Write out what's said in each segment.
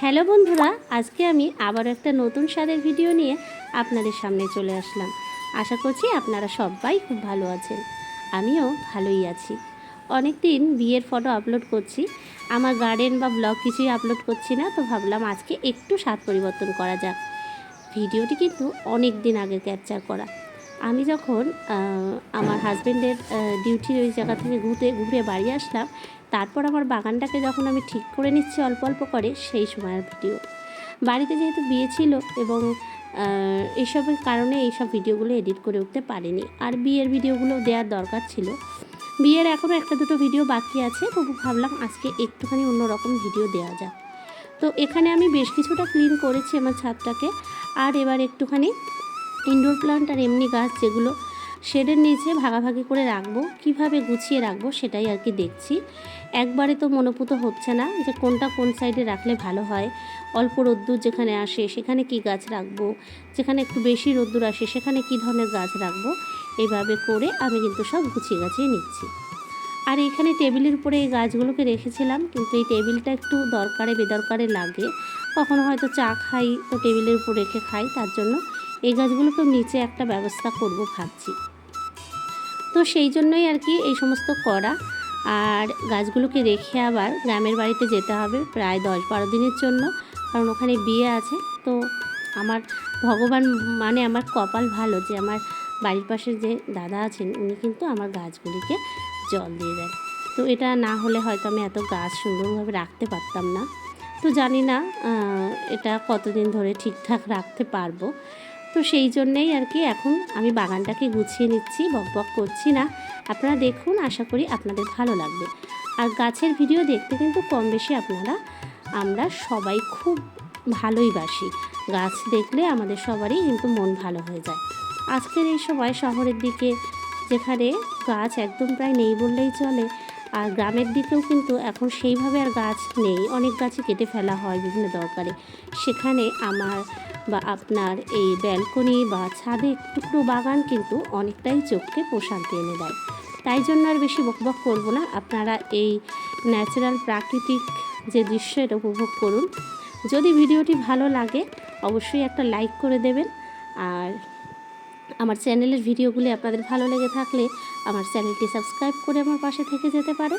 Hello বন্ধুরা, আজকে আমি আবার একটা নতুন স্বাদের ভিডিও নিয়ে আপনাদের সামনে চলে আসলাম। আশা করছি আপনারা সবাই খুব ভালো আছেন। আমিও ভালোই আছি। অনেক দিন বিয়ের ফটো আপলোড করছি। আমার গার্ডেন বা ব্লগ কিছুই আপলোড করছি না, তো ভাবলাম আজকে একটু স্বাদ পরিবর্তন করা যাক। ভিডিওটি কিন্তু অনেক দিন আগে ক্যাপচার করা। আমি যখন আমার হাজব্যান্ডের ডিউটির ওই জায়গা থেকে ঘুরতে, ঘুরে বাড়ি আসলাম তারপর আমার বাগানটাকে যখন আমি ঠিক করে নিচ্ছি অল্প অল্প করে, সেই সময়ের ভিডিও। বাড়িতে যেহেতু বিয়ে ছিল এবং এইসবের কারণে এইসব ভিডিওগুলো এডিট করে উঠতে পারিনি। আর বিয়ের ভিডিওগুলো দেওয়ার দরকার ছিল। বিয়ের এখনও একটা দুটো ভিডিও বাকি আছে, তবু ভাবলাম আজকে একটুখানি অন্যরকম ভিডিও দেওয়া যাক। তো এখানে আমি বেশ কিছুটা ক্লিন করেছি আমার ছাদটাকে। আর এবার একটুখানি ইনডোর প্লান্ট আর এমনি গাছ যেগুলো শেডের নিচে ভাগাভাগি করে রাখব, কীভাবে গুছিয়ে রাখব সেটাই আর কি দেখছি। একবারে তো মনোপুত হচ্ছে না যে কোনটা কোন সাইডে রাখলে ভালো হয়। অল্প রোদ্দুর যেখানে আসে সেখানে কি গাছ রাখব, যেখানে একটু বেশি রোদ্দুর আসে সেখানে কি ধরনের গাছ রাখব, এভাবে করে আমি কিন্তু সব গুছিয়ে গাছিয়ে নিচ্ছি। আর এখানে টেবিলের উপরে এই গাছগুলোকে রেখেছিলাম, কিন্তু এই টেবিলটা একটু দরকারে বেদরকারে লাগে। কখনো হয়তো চা খাই, তো টেবিলের উপর রেখে খাই, তার জন্য এই গাছগুলোকে নিচে একটা ব্যবস্থা করব ভাবছি। তো সেই জন্যই আর কি এই সমস্ত করা। আর গাছগুলোকে রেখে আবার গ্রামের বাড়িতে যেতে হবে প্রায় দশ বারো দিনের জন্য। কারণ ওখানে বিয়ে আছে। তো আমার ভগবান মানে আমার কপাল ভালো যে আমার বাড়ির পাশে যে দাদা আছেন, উনি কিন্তু আমার গাছগুলিকে জল দিয়ে দেন। তো এটা না হলে হয়তো আমি এত গাছ সুন্দরভাবে রাখতে পারতাম না। তো জানি না এটা কতদিন ধরে ঠিকঠাক রাখতে পারব। তো সেই জন্যেই আর কি এখন আমি বাগানটাকে গুছিয়ে নিচ্ছি, বক বক করছি না। আপনারা দেখুন, আশা করি আপনাদের ভালো লাগবে। আর গাছের ভিডিও দেখতে কিন্তু কম বেশি আপনারা, আমরা সবাই খুব ভালোই বাসি। গাছ দেখলে আমাদের সবারই কিন্তু মন ভালো হয়ে যায়। আজকের এই সময় শহরের দিকে, যেখানে গাছ একদম প্রায় নেই বললেই চলে, আর গ্রামের দিকেও কিন্তু এখন সেইভাবে আর গাছ নেই। অনেক গাছই কেটে ফেলা হয় বিভিন্ন দরকারে। সেখানে আমার বা আপনার এই ব্যালকনি বা ছাদে টুকরো বাগান কিন্তু অনেকটাই চোখকে প্রশান্তি এনে দেয় তাই জন্য আর বেশি বকবক করব না। আপনারা এই ন্যাচারাল প্রাকৃতিক যে দৃশ্য, এটা উপভোগ করুন। যদি ভিডিওটি ভালো লাগে, অবশ্যই একটা লাইক করে দেবেন। আর আমার চ্যানেলের ভিডিওগুলি আপনাদের ভালো লেগে থাকলে আমার চ্যানেলটি সাবস্ক্রাইব করে আমার পাশে থেকে যেতে পারে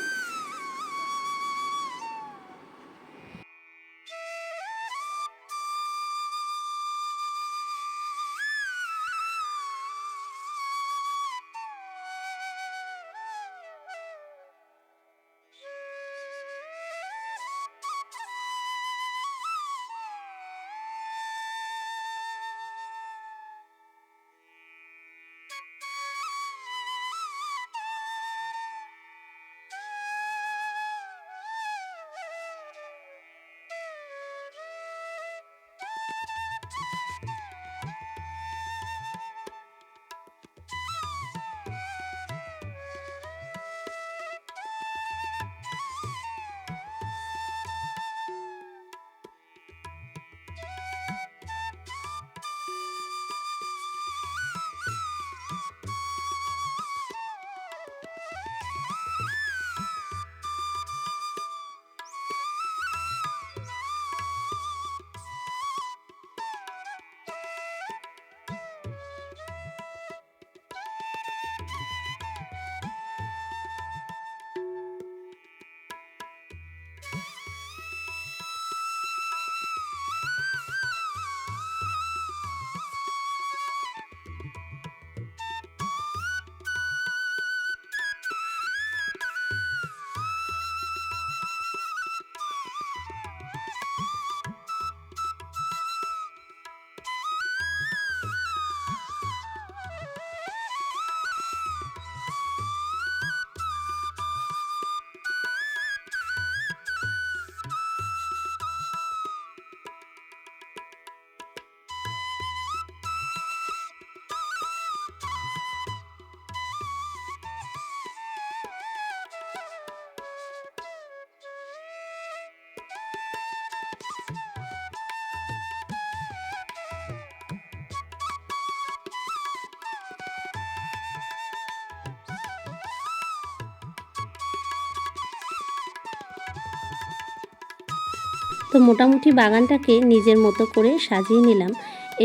তো মোটামুটি বাগানটাকে নিজের মতো করে সাজিয়ে নিলাম।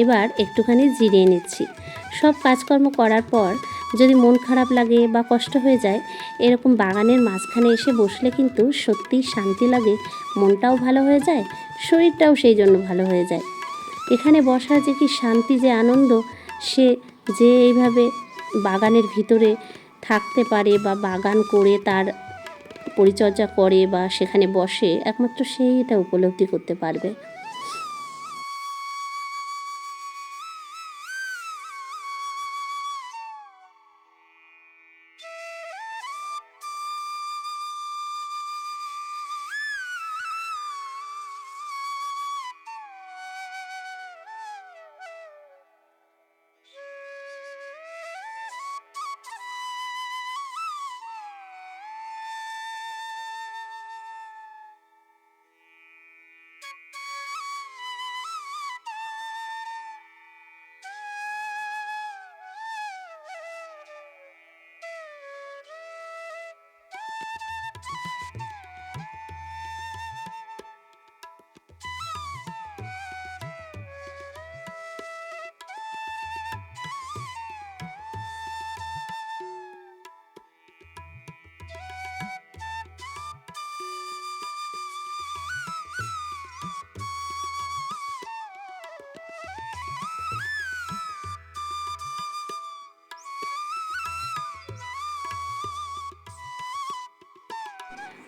এবার একটুখানি জিরিয়ে নিচ্ছি। সব কাজকর্ম করার পর যদি মন খারাপ লাগে বা কষ্ট হয়ে যায়, এরকম বাগানের মাঝখানে এসে বসলে কিন্তু সত্যিই শান্তি লাগে, মনটাও ভালো হয়ে যায়, শরীরটাও সেই জন্য ভালো হয়ে যায়। এখানে বসার যে কি শান্তি, যে আনন্দ, সে যে এইভাবে বাগানের ভিতরে থাকতে পারে বা বাগান করে তার পরিচর্যা করে বা সেখানে বসে একমাত্র সেই এটা উপলব্ধি করতে পারবে। え?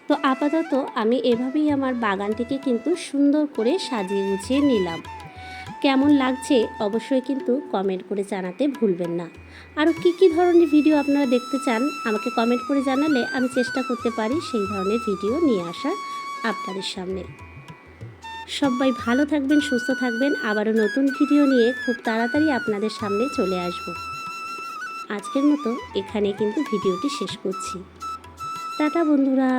তো আপাতত আমি এভাবেই আমার বাগানটিকে কিন্তু সুন্দর করে সাজিয়ে গুছিয়ে নিলাম। কেমন লাগছে অবশ্যই কিন্তু কমেন্ট করে জানাতে ভুলবেন না। আরও কী কী ধরনের ভিডিও আপনারা দেখতে চান আমাকে কমেন্ট করে জানালে আমি চেষ্টা করতে পারি সেই ধরনের ভিডিও নিয়ে আসা আপনাদের সামনে। সবাই ভালো থাকবেন, সুস্থ থাকবেন, আবারও নতুন ভিডিও নিয়ে খুব তাড়াতাড়ি আপনাদের সামনে চলে আসব। আজকের মতো এখানে কিন্তু ভিডিওটি শেষ করছি। টাটা বন্ধুরা।